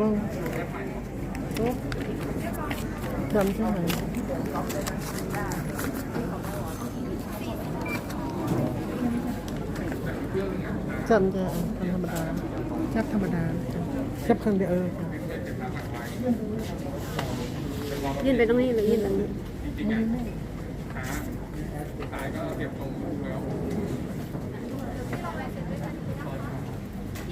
ลองโอ๊ะจำใช่ไหมจำจะทำธรรมดาแคบธรรมดาแคบครั้งเดียวเออยื่นไปตรงนี้หรือยื่นตรงนี้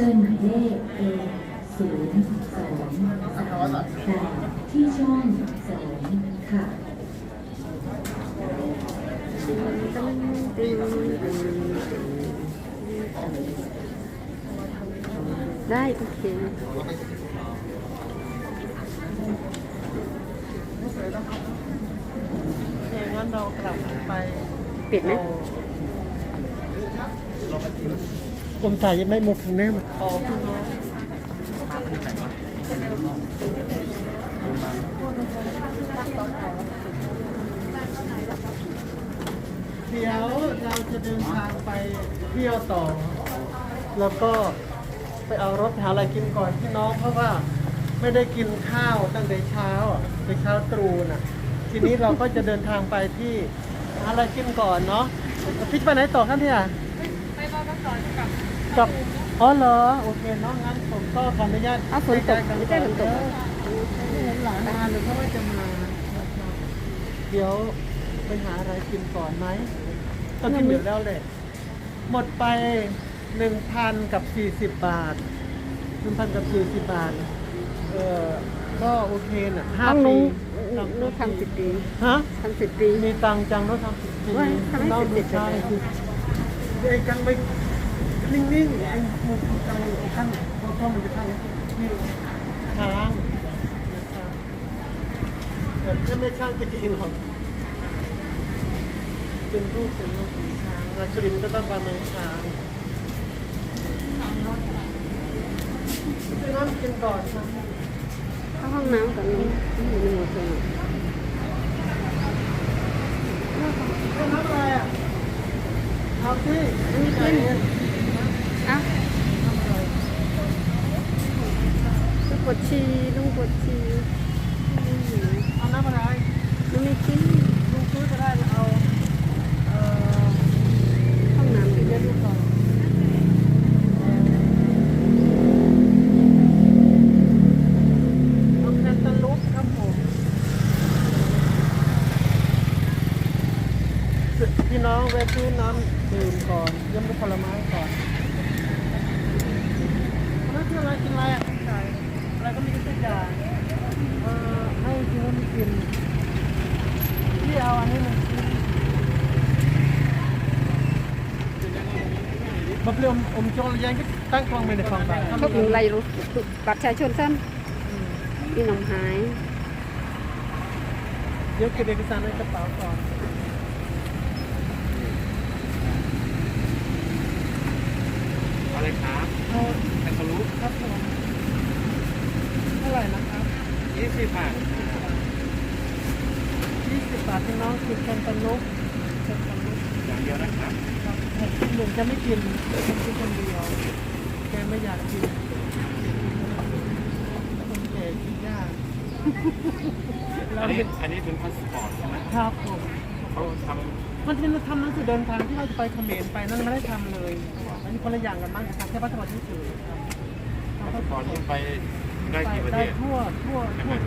ชิญหมายเลข A ศูนย์สองสามแปดที่ช่องสองค่ะได้โอเคอย่างนั้นเรากลับไปปิดไหม ผมถ่ายยังไม่หมดถึงน่มันออกเดี๋ยวเราจะเดินทางไปเที่ยวต่อ แล้วก็ไปเอารถหาอะไรกินก่อนพี่น้องเพราะว่าไม่ได้กินข้าวตั้งแต่เช้าอะแต่เช้าตรู่น่ะ ทีนี้เราก็จะเดินทางไปที่หาอะไรกินก่อนเนาะพี่ไปไหนต่อครับเนี่ย กับอ๋อเหรอโอเคเนาะงั้นผมก็ขออนุญาตเอาฝนตกใล้ๆไม่ใช่ฝนตกไม่เห็นหลานมาหรือเขาว่าจะมานะครับเดี๋ยวไปหาอะไรกินก่อนไหมก็กินอยู่แล้วเลยหมดไปหนึ่งพันกับสี่สิบบาทหนึ่งพันกับสี่สิบบาท เออก็โอเคน่ะห้าต้องปีนุ้งนุ้งทำสิบปีฮะ ทำสิบปี มีตังค์จังรถทำสิบปีว่าทำให้น้องสิบดูปีใช่ไปเลยคือไอ้ นิ่งๆไอ้มูกังขั้นพอพอมันจะขั้นนี่ค้างแต่ถ้าไม่ข้างก็จะอินหรอกเป็นรูปเป็นรูปของช้างราชรินก็ต้องประมาณช้างไปน้ำกินก่อนเข้าห้องน้ำกับนุ้งอยู่ในหมดเลยไปน้ำอะไรอะเอาสิอันนี้กินอะ ลุงปวดชีลุงปวดชี เอาน้ำอะไร ลุงไม่กิน ลุงซื้อก็ได้เอาเอ่อ ห้องน้ำ กิ กิ น น เยอะดูก่อนเอาแคนตาลูปครับผมพี่น้องแวะซื้อน้ำดื่มก่อนเยี่ยมด้วยผลไม้ก่อนแล้วคืออะไรกินอะไรอะไก่อะไรก็มีทุกอย่างเอ่อให้กินแล้วไม่กินพี่ เอาอันนี้หนึ่งชิ้นบะเปลี่ยนอมโจรยังก็ตั้งกล้องไปในฟังไปเขาอยู่ไรรู้บัตรประชาชนซ้ำพี่หนองหาย เดี๋ยวเก็บเอกสารในกระเป๋าก่อนอะไรครับเอาแคนตาลูปครับผมเท่าไหร่นะครับยี่สิบบาท 20บาทพี่น้องคือแคนตาลูปแคนตาลูปอย่างเดียวนะครับครับหนึ่งจะไม่กินฉันกินคนเดียวแกไม่อยากกินคนแก่กินยากอัเรานนี้เป็นอันนี้เป็นพาสปอร์ตใช่ไหมครับผมเขาทมันจะเป็นทำหนังสือเดินทางที่เราจะไปเขมรไปนั่นไม่ได้ทำเลยอันนี้คนละอย่างกันบ้างนะครับแค่พาสปอร์ตที่สื่อครับำพาสปอร์ตนี่ไปได้กี่ประเทได้ศทั่วทั่วทั่วเลย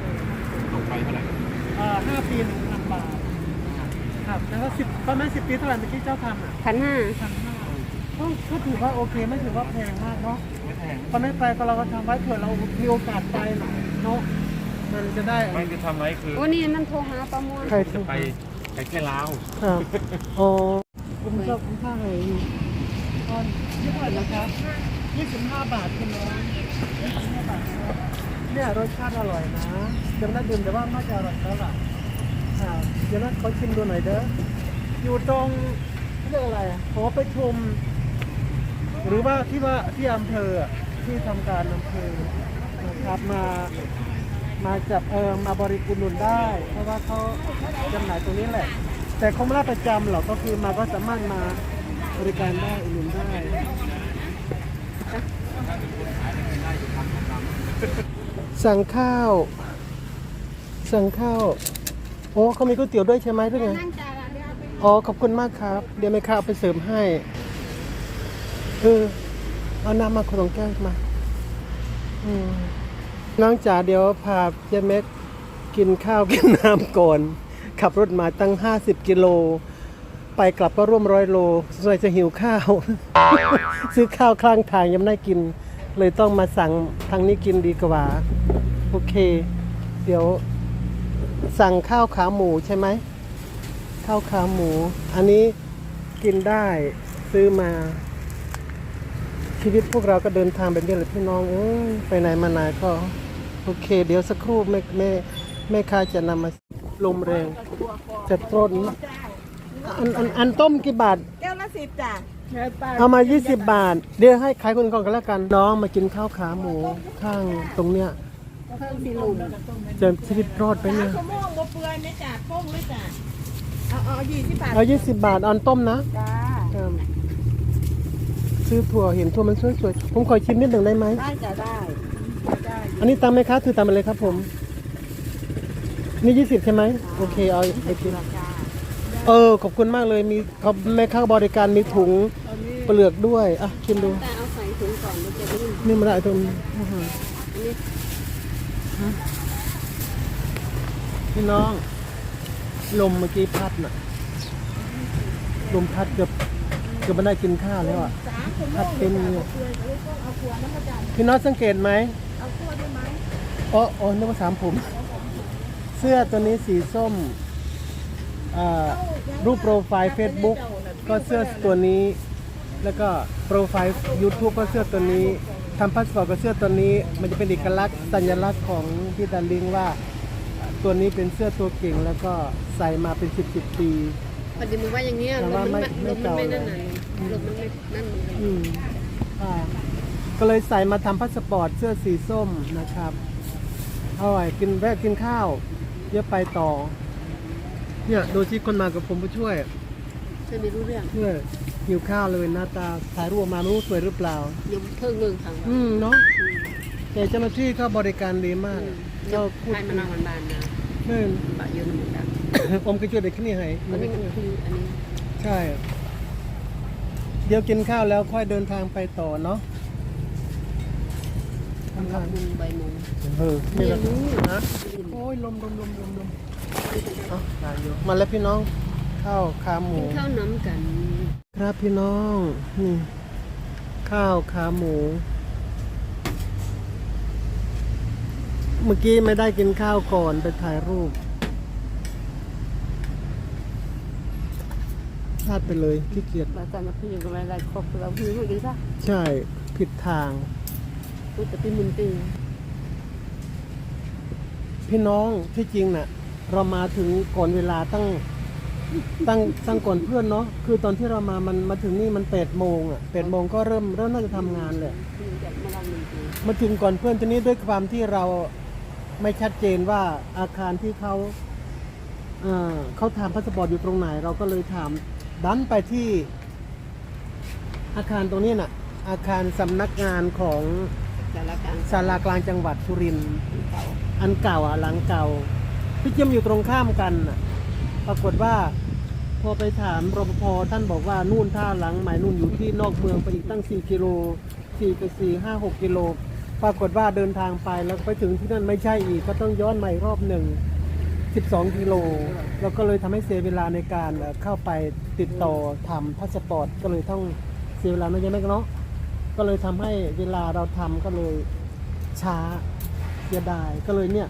ตกไปเท่าไหร่เอ่อห้าปีหนึ่งพันบาท ครับแล้วก็สิบประมาณสิบปีเท่าไหร่เมื่อกี้เจ้าทำอะพันห้าพันห้าก็ก็ถือว่าโอเคไม่ถือว่าแพงมากเนาะไม่แพงตอนไม่ไปก็เราก็ทำไว้เผื่อเรามีโอกาสไปเนาะมันจะได้ไม่คือทำไว้คือโอ้นี่มันโทรหาประมวลใครจะถูกไปไปแค่ลาวครับโอ้ผมชอบข้าวเลยตอนยี่สิบนะครับยี่สิบห้าบาทคุณน้องยี่สิบห้าบาทครับเนี่ยรสชาติอร่อยนะยังได้ดื่มแต่ว่าน่าจะอร่อยแล้วล่ะ อ่าเดี๋ยวนั้นเขาชิมดูหน่อยเด้ออยู่ตรงเรียกอะไรอะหอประชุม หรือว่าที่ว่าที่อำเภออะที่ทำการอำเภอนะครับมา มาจับเออมาบริกุลนุนได้ เพราะว่าเขาจำหน่ายตรงนี้แหละ แต่เขาไม่ได้ประจำหรอกก็คือมาก็สามารถมาบริการได้อุดหนุนได้สั่งข้าว สั่งข้าว โอ้เขามีก๋วยเตี๋ยวด้วยใช่ไหมหรือไงนั่งจ่ายละเดี๋ยวเอาไปอ๋อขอบคุณมากครับ เดี๋ยวแม่ค้าเอาไปเสริมให้เออเอาน้ำมาคนลงแก้วมาอืมน้องจ๋าเดี๋ยวพาเจ๊เม็กกินข้าวกินน้ำก่อน ขับรถมาตั้ง 50 กิโล ไปกลับก็ร่วมร้อยโลสงสัยจะหิวข้าว ซื้อข้าวข้างทางยังไม่ได้กิน เลยต้องมาสั่งทางนี้กินดีกว่า โอเค เดี๋ยว สั่งข้าวขาหมูใช่ไหมข้าวขาหมู อันนี้กินได้ซื้อมา ชีวิตพวกเราก็เดินทางแบบนี้แหละพี่น้องเอ้ยไปไหนมาไหนก็ โอเค เดี๋ยวสักครู่แม่แม่แม่ค้าจะนำมาลมแรง จะต้นอันอันอันต้มกี่บาท แก้วละสิบจ้ะเอามา 20 บาท เดี๋ยวให้ขายคนก่อนกันแล้วกัน น้องมากินข้าวขาหมูข้างตรงเนี้ย เพิ่มสีลุมจะชีวิตรอดไปเนี่ยชั่วโมงบ่เปื่อยไหมจ้ะโป้งเลยจ้ะเอาเอายี่สิบบาทเอา20บาทเอันต้มนะจ้าครับซื้อถั่วเห็นถั่วมันสวยๆผมขอชิมนิดหนึ่งได้ไหมได้จ้ะได้ได้อันนี้ตามไหมคะถือตามไปเลยครับผม นี่ยี่สิบใช่ไหมโอเคเอาไอติมจ้าเออขอบคุณมากเลยมีเขาแม่ค้าบริการมีถุงเปลือกด้วยอะชิมดูแต่เอาใส่ถุงก่อนมันจะนิ่มนี่มาได้ตรงนี้อื้อหือฮะ พี่น้อง ลมเมื่อกี้พัดน่ะ ลมพัดเกือบเกือบไม่ได้กินข้าวแล้วอะ พัดเต็มเลยพี่น้องสังเกตไหมเอาคั่วได้ไหมอ๋ออ๋อนึกว่าสามผม เสื้อตัวนี้สีส้มอ่ารูปโปรไฟล์ Facebook ก็เสื้อตัวนี้ แล้วก็โปรไฟล์ YouTube ก็เสื้อตัวนี้ ทำพาสปอร์ตก็เสื้อตัวนี้ มันจะเป็นเอกลักษณ์สัญลักษณ์ของพี่ดันลิงว่า ตัวนี้เป็นเสื้อตัวเก่งแล้วก็ใส่มาเป็น10 10ปี พอดีมึงว่าอย่างเงี้ยแต่ลมว่ามันไม่ไม่ลมมันไม่ไม่นั่นเก่าน่ะลมมันไม่นั่นเลยอืมอ่าก็เลยใส่มาทำพาสปอร์ตเสื้อสีส้มนะครับเอาไว้กินแวะกินข้าวเดี๋ยวไปต่อ เนี่ยดูที่คนมากับผมผู้ช่วยฉันไม่รู้เรื่องเพื่อ หิวข้าวเลยหน้าตาถ่ายรูปออกมาไม่รู้สวยหรือเปล่ายังเพิ่งเมืองทางอืมเนาะแต่เจ้าหน้าที่เขาบริการดีมากเราพูดให้มันนอนบานๆนะเพื่อนบะเยอะเหมือนกันอมกระช่วยเด็กขึ้นนี่ให้อันนี้ก็คืออันนี้ใช่ เดี๋ยวกินข้าวแล้วค่อยเดินทางไปต่อเนาะทำกังาบนมุงใบมุงเออนี่แหละไม่รู้นะโอ้ยลมลมลมลมลมเอาได้อยู่มาแล้วพี่น้อง ข้าวขาหมู กินข้าวน้ำกัน ครับพี่น้องนี่ข้าวขาหมู เมื่อกี้ไม่ได้กินข้าวก่อนไปถ่ายรูปพลาดไปเลยขี้เกียจบาจามาพี่ยังอะไรอะไรครบเราพี่รู้ดีซะใช่ผิดทางพูดแต่พี่มุนตีพี่น้องที่จริงน่ะ เรามาถึงก่อนเวลาตั้ง ตั้งตั้งก่อนเพื่อนเนาะคือตอนที่เรามามันมาถึงนี่มันแปดโมงอะแปดโมงก็เริ่มเริ่มน่าจะทำงานเลยพี่จะมาลองมุนตีมาถึงก่อนเพื่อนทีนี้ด้วยความที่เราไม่ชัดเจนว่าอาคารที่เขาเอ่อเขาทำพาสปอร์ตอยู่ตรงไหน เราก็เลยถามดันไปที่ อาคารตรงนี้น่ะ อาคารสำนักงานของแต่ละการศาลากลางจังหวัดสุรินทร์เก่าอันเก่าอะหลังเก่าพี่เจียมอยู่ตรงข้ามกันน่ะ ปรากฏว่าพอไปถามรปภท่านบอกว่านู่นท่าหลังหม่นู่นอยู่ที่นอกเมืองไปอีกตั้ง 4 กิโล4ไป4 5 6 กิโล ปรากฏว่าเดินทางไปแล้วไปถึงที่นั่นไม่ใช่อีกก็ต้องย้อนใหม่รอบหนึ่ง 12 กิโล แล้วก็เลยทำให้เสียเวลาในการเข้าไปติดต่อทำพาสปอร์ตก็เลยต้องเสียเวลาไม่ใช่ไหมเนาะก็เลยทำให้เวลาเราทำก็เลยช้าเสียดายก็เลยเนี่ย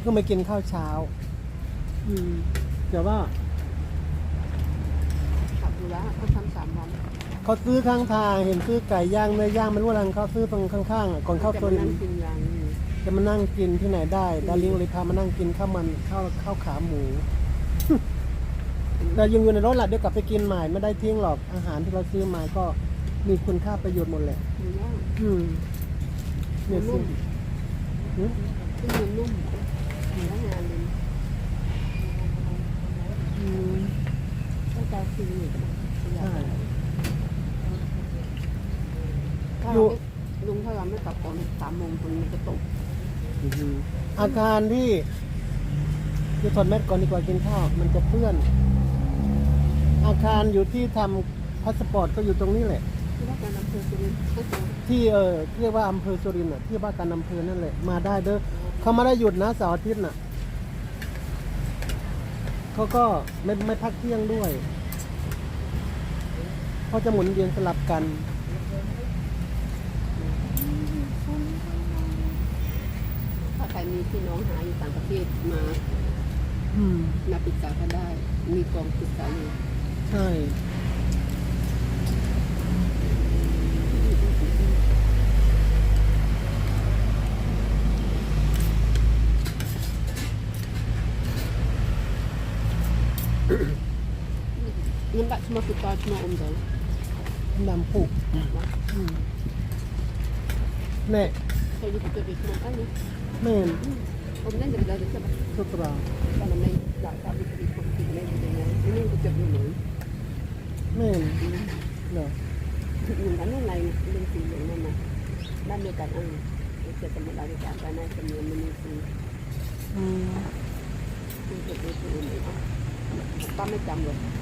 เพิ่งมากินข้าวเช้า อืม แต่ว่าขับรถแล้วเขาทำสามวันเขาซื้อข้างทางเห็นซื้อไก่ย่างเนื้อย่างไม่รู้อะไรเขาซื้อตรงข้างๆอะก่อนเข้าจะตัวมานี้นั่งกินอย่างนี้จะมานั่งกินที่ไหนได้ดาริงเลยพามานั่งกินข้าวมันข้าวข้าวขาหมู แต่ยังอยู่ในรถแหละเดี๋ยวกลับไปกินใหม่ไม่ได้ทิ้งหรอกอาหารที่เราซื้อมาก็มีคุณค่าประโยชน์หมดแหละ หมูย่างอืมเนี่ยสิหืมซึ่งมันนุ่มแล้วงานเลยอืม ก็จะซื้ออยู่ใช่ถ้าอยู่เราไม่ลุงถ้าเราไม่กลับก่อนสามโมงคนมันจะตกอืมอาคารที่คือถอดแมสก่อนดีกว่ากินข้าวมันจะเปื้อน อาคารอยู่ที่ทำพาสปอร์ตก็อยู่ตรงนี้แหละ ที่ว่าการอำเภอสุรินทร์ก็คือที่เออเรียกว่าอำเภอสุรินทร์อะที่ว่าการอำเภอนั่นแหละมาได้เด้อเขามาได้หยุดนะเสาร์อาทิตย์น่ะ เขาก็ไม่ไม่พักเที่ยงด้วยเขาจะหมุนเวียนสลับกัน ถ้าใครมีพี่น้องหาอยู่ต่างประเทศมาอืม มาปรึกษาก็ได้ มีกองปรึกษาอยู่ใช่ มันแบบมาฝึกตอนมาอมเดิน นำผูกอืมแน่ เคยดูตัวเด็กมันอันนี้ แม่น ผม นั่นจะไปได้ใช่ไหมสุตราตอนนั้นไม่อยากทำเป็นคนติดเล่นยังไงนี่ก็เจ็บอยู่เหมือนแม่นเหรอหนึ่งอันนั้นอะไรเรื่องสีเหลืองนั่นนะด้านเดียวกันอันเจ็บสมุดราชการแต่ในจำนวนมันมีสีอืมที่เจ็บด้วยตัวอื่นป้าไม่จำเลยอืม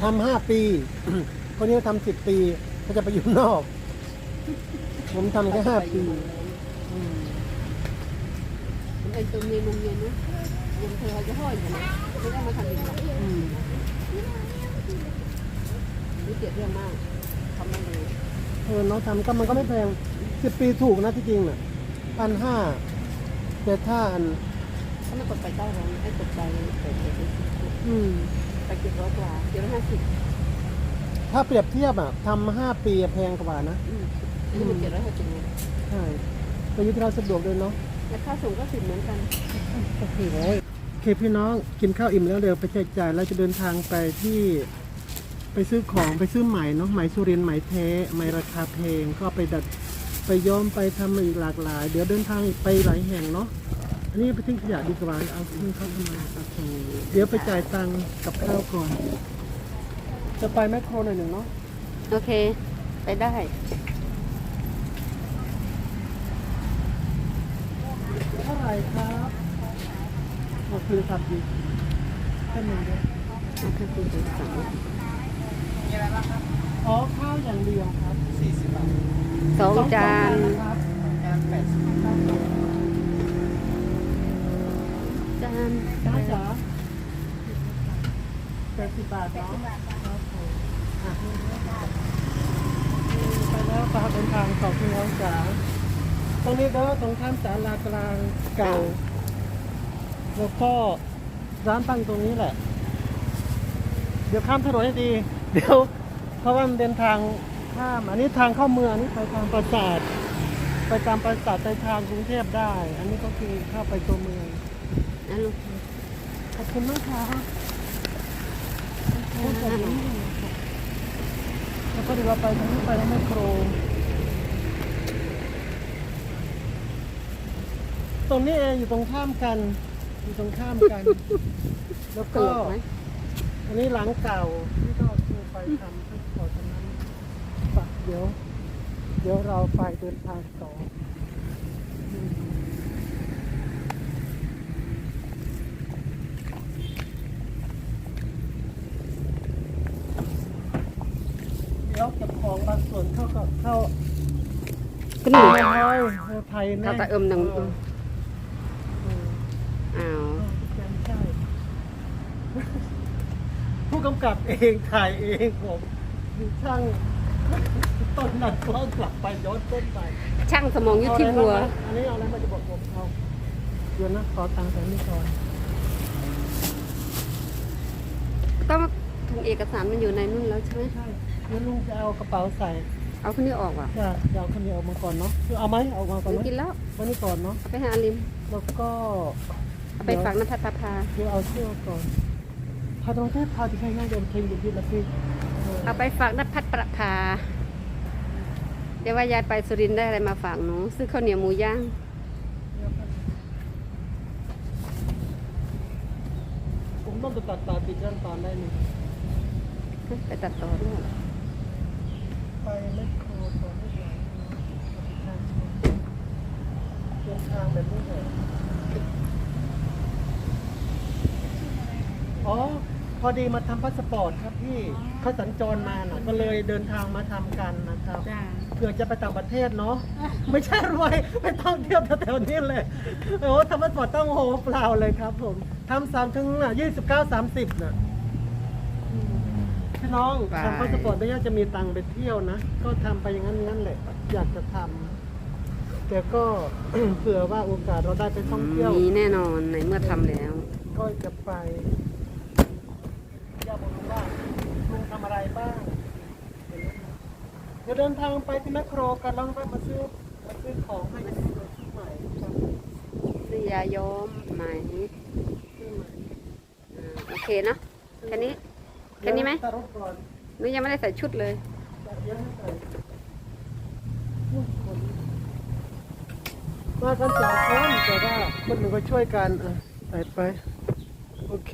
ทำห้าปี คนนี้ทำสิบปีเขาจะไปอยู่นอก ผมทำแค่ห้าปีอืมมันเป็นตัวเมียนมเย็นนะยังเธอจะห้อยกันนะไม่ได้มาทำอีกหรอกอืมนี่เจ็บเรื่องมากทำมาเลยเออน้องทำก็มันก็ไม่แพงสิบปีถูกนะที่จริงน่ะพันห้าแต่ถ้าอัน ถ้าไม่กดไปเก้าร้อยให้กดไปเปิดไปอืมไปเจ็ดร้อยกว่าเจ็ดร้อยห้าสิบถ้าเปรียบเทียบอะทำห้าปีอะแพงกว่านะอืมนี่มันเจ็ดร้อยห้าสิบไงใช่ประยุทธ์เราสะดวกเลยเนาะและค่าส่งก็สิบเหมือนกันโอ้โหโอเคพี่น้องกินข้าวอิ่มแล้วเดี๋ยวไปแจกจ่ายเราจะเดินทางไปที่ไปซื้อของไปซื้อไหมเนาะไหมสุรินทร์ไหมแท้ไหมราคาแพงก็ไปดัดไปย้อมไปทำอีกหลากหลาย เดี๋ยวเดินทางไปหลายแห่งเนาะ อันนี้ไปทิ้งขยะดีกว่าเอาทิ้งเข้าทำไมโอเคเดี๋ยวไปจ่ายตังค์กับข้าวก่อน จะไปแมคโครหน่อยหนึ่งเนาะ โอเค ไปได้ เท่าไหร่ครับหมดคือครับดีแค่หนึ่งเดียวเอาแค่คุณจะสั่งอ๋อ ข้าวอย่างเดียวครับสองจานครับจาน จ้าจ๋าแปดสิบบาทเนาะครับผมอ่ไปแล้วฝากเดินทางของพี่น้องจ๋าตรงนี้ก็ตรงข้ามศาลากลางเก่า แล้วก็ร้านตั้งตรงนี้แหละ เดี๋ยวข้ามถนนให้ดี เดี๋ยว เพราะว่ามันเดินทางข้าม อันนี้ทางเข้าเมืองนนี้ไปทางปราสาทไปตามปราสาทไปทางกรุงเทพได้ อันนี้ก็คือเข้าไปตัวเมือง นั่นลูกขอบคุณมากค่ะแล้วก็เดี๋ยวเราไปทางนี้ไปแล้วแมคโครตรงนี้เองอยู่ตรงข้ามกัน อยู่ตรงข้ามกัน แล้วตก็ลกไหมอันนี้หลังเก่าที่ก็คือไปทำให้ขอตรงนั้นปะเดี๋ยว เดี๋ยวเราไปเดินทางต่ออืมเดี๋ยวเก็บของบาง ส่วนเข้ากับเข้าก็หนึ่งไทยไทยแน่เขาตะเอิมหนึ่งเออเอออ้าวใช่ผู้กำกับเองถ่ายเองผมช่างต้นนั้นก็กลับไปย้อนต้นไปช่างสมองยุทธที่บัวอันนี้เอาอะไรมาจะบอกผมเขาเดี๋ยวนะขอตังค์ใส่นี่ก่อนต้องถุงเอกสารมันอยู่ในนู่นแล้วใช่ไหมใช่ เดี๋ยวลุงจะเอากระเป๋าใส่เอาคนนี้ออกว่ะจะจะเอาคนเดียวออกมาก่อนเนาะคือเอาไหมเอามาก่อนหนูไหมกินแล้ววันนี้ก่อนเนาะเอาไปให้อาลิมแล้วก็เอาไปฝากน้ำพัดพาพาเดี๋ยวเอาเชือกก่อนพาตรงเทพพาที่ใช้ง่ายเดินเทงอยู่ที่ละพี่เออเอาไปฝากน้ำพัดประพาเดี๋ยวว่ายายไปสุรินทร์ได้อะไรมาฝากหนูซื้อข้าวเหนียวหมูย่างผมต้องไปตัดตาติดขั้นตอนได้นี่ไปตัดต่อด้วย ไปเล็กโครต่อไม่ไหวเดินทางแบบนี้เลยอ๋อ พอดีมาทำพาสปอร์ตครับพี่เขาสัญจรมาน่ะก็เลยเดินทางมาทำกันนะครับ จ้าเผื่อจะไปต่างประเทศเนาะ ไม่ใช่รวยไปท่องเที่ยวแถวๆนี้เลยโอ้ทำพาสปอร์ตต้องโหเปล่าเลยครับผมทำสามถึงยี่สิบเก้าสามสิบน่ะอืม พี่น้องทำพาสปอร์ตไม่ยากจะมีตังค์ไปเที่ยวนะ ก็ทำไปอย่างนั้นงั้นแหละ อยากจะทำแต่ก็ เผื่อว่าโอกาสเราได้ไปท่องเที่ยว มีแน่นอนในเมื่อทำแล้ว ก็จะไปอยากบอกลุงว่าลุงทำอะไรบ้าง เดี๋ยวเดินทางไปที่แมคโครกันแล้วไปมาซื้อมาซื้อของให้ซื้อที่ใหม่ครับซื้อยาย้อมไหมซื้อใหม่ อ่าโอเคเนาะแค่นี้ แค่นี้ไหมเดี๋ยวตัดรถก่อยังไม่ได้ใส่ชุดเลยมากันสองคนแต่ว่าคนหนึ่งก็ช่วยกันอะใส่ไป โอเค